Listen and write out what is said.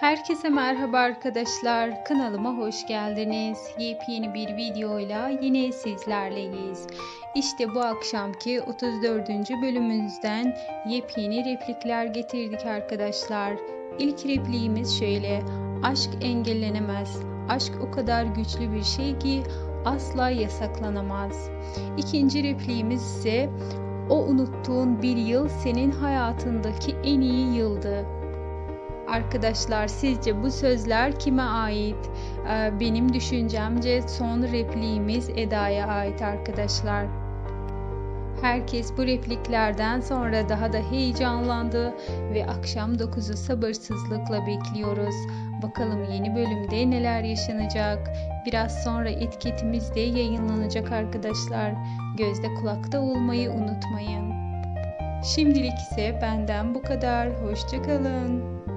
Herkese merhaba arkadaşlar. Kanalıma hoş geldiniz. Yepyeni bir videoyla yine sizlerleyiz. İşte bu akşamki 34. bölümümüzden yepyeni replikler getirdik arkadaşlar. İlk repliğimiz şöyle. Aşk engellenemez. Aşk o kadar güçlü bir şey ki asla yasaklanamaz. İkinci repliğimiz ise o unuttuğun bir yıl senin hayatındaki en iyi yıldı. Arkadaşlar sizce bu sözler kime ait? Ee, Benim düşüncemce son repliğimiz Eda'ya ait arkadaşlar. Herkes bu repliklerden sonra daha da heyecanlandı ve akşam 9'u sabırsızlıkla bekliyoruz. Bakalım yeni bölümde neler yaşanacak? Biraz sonra etiketimiz de yayınlanacak arkadaşlar. Gözde kulakta olmayı unutmayın. Şimdilik ise benden bu kadar. Hoşçakalın.